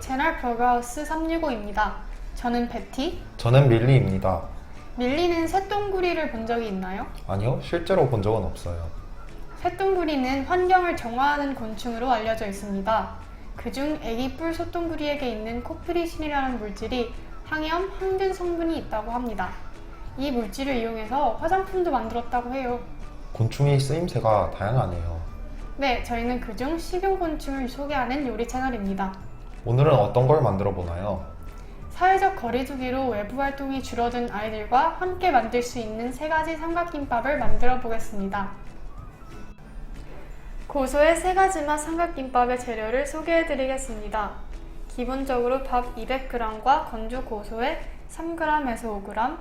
채널 버그하우스 365입니다. 저는 베티. 저는 밀리입니다. 밀리는 새똥구리를 본 적이 있나요? 아니요, 실제로 본 적은 없어요. 새똥구리는 환경을 정화하는 곤충으로 알려져 있습니다. 그중 애기 뿔 소똥구리에게 있는 코프리신이라는 물질이 항염, 항균 성분이 있다고 합니다. 이 물질을 이용해서 화장품도 만들었다고 해요. 곤충의 쓰임새가 다양하네요. 네, 저희는 그중 식용곤충을 소개하는 요리 채널입니다. 오늘은 어떤 걸 만들어 보나요? 사회적 거리두기로 외부 활동이 줄어든 아이들과 함께 만들 수 있는 세 가지 삼각김밥을 만들어 보겠습니다. 고소의 세 가지 맛 삼각김밥의 재료를 소개해 드리겠습니다. 기본적으로 밥 200g과 건조 고소의 3g에서 5g,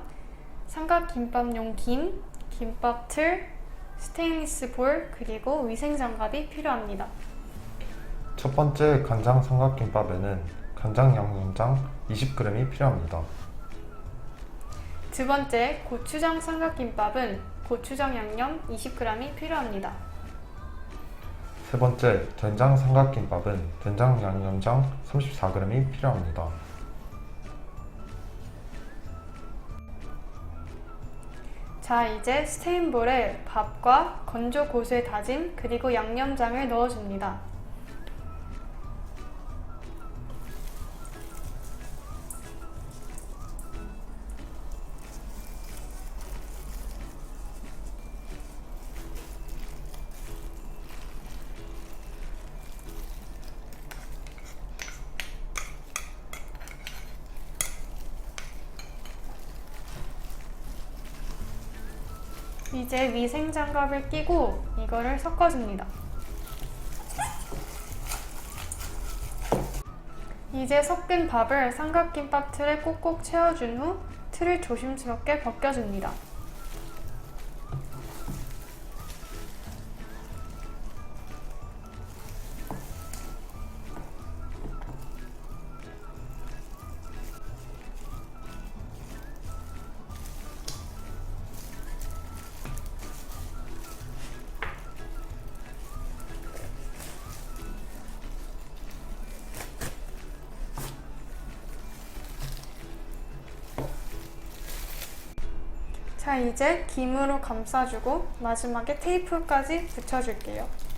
삼각김밥용 김, 김밥 틀, 스테인리스 볼, 그리고 위생장갑이 필요합니다. 첫 번째 간장 삼각김밥에는 간장 양념장 20g이 필요합니다. 두 번째 고추장 삼각김밥은 고추장 양념 20g이 필요합니다. 세 번째 된장 삼각김밥은 된장 양념장 34g이 필요합니다. 자, 이제 스테인볼에 밥과 건조 고수의 다짐 그리고 양념장을 넣어줍니다. 이제 위생 장갑을 끼고 이거를 섞어줍니다. 이제 섞은 밥을 삼각김밥 틀에 꼭꼭 채워준 후 틀을 조심스럽게 벗겨줍니다. 자, 이제 김으로 감싸주고 마지막에 테이프까지 붙여줄게요.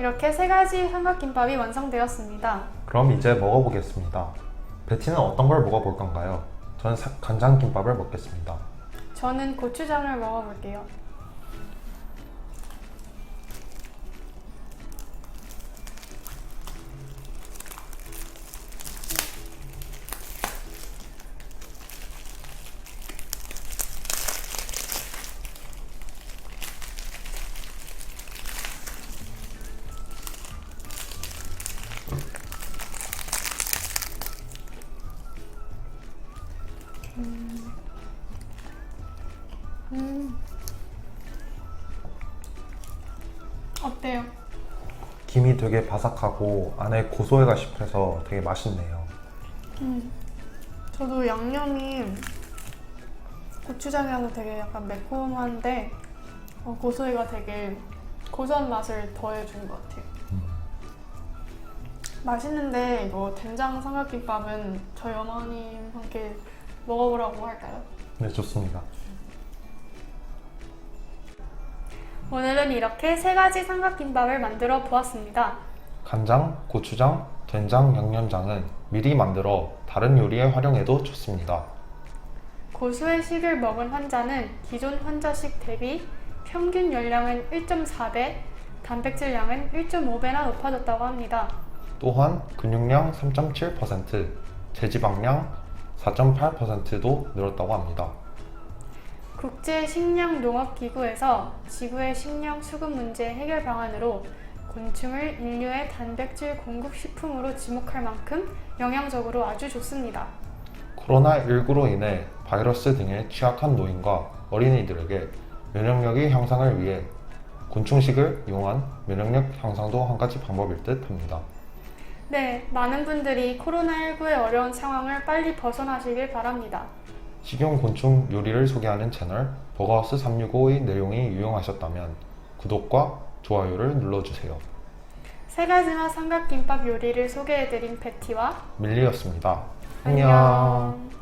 이렇게 세 가지 삼각김밥이 완성되었습니다. 그럼 이제 먹어보겠습니다. 베티는 어떤 걸 먹어볼 건가요? 저는 사- 간장김밥을 먹겠습니다. 저는 고추장을 먹어볼게요. 어때요? 김이 되게 바삭하고 안에 고소해가 싶어서 되게 맛있네요. 음. 저도 양념이 고추장이라서 되게 약간 매콤한데 어, 고소해가 되게 고소한 맛을 더해준 것 같아요. 맛있는데 이거 된장 삼각김밥은 저희 어머님 함께 먹어보라고 할까요? 네, 좋습니다. 오늘은 이렇게 세 가지 삼각김밥을 만들어 보았습니다. 간장, 고추장, 된장, 양념장은 미리 만들어 다른 요리에 활용해도 좋습니다. 고수의 식을 먹은 환자는 기존 환자식 대비 평균 열량은 1.4배, 단백질량은 1.5배나 높아졌다고 합니다. 또한 근육량 3.7%, 제지방량 4.8%도 늘었다고 합니다. 국제 식량 농업 기구에서 지구의 식량 수급 문제 해결 방안으로 곤충을 인류의 단백질 공급 식품으로 지목할 만큼 영양적으로 아주 좋습니다. 코로나19로 인해 바이러스 등에 취약한 노인과 어린이들에게 면역력의 향상을 위해 곤충식을 이용한 면역력 향상도 한 가지 방법일 듯 합니다. 네, 많은 분들이 코로나19의 어려운 상황을 빨리 벗어나시길 바랍니다. 식용 곤충 요리를 소개하는 채널 버거하우스 365의 내용이 유용하셨다면 구독과 좋아요를 눌러주세요. 세 가지나 삼각김밥 요리를 소개해드린 베티와 밀리였습니다. 안녕.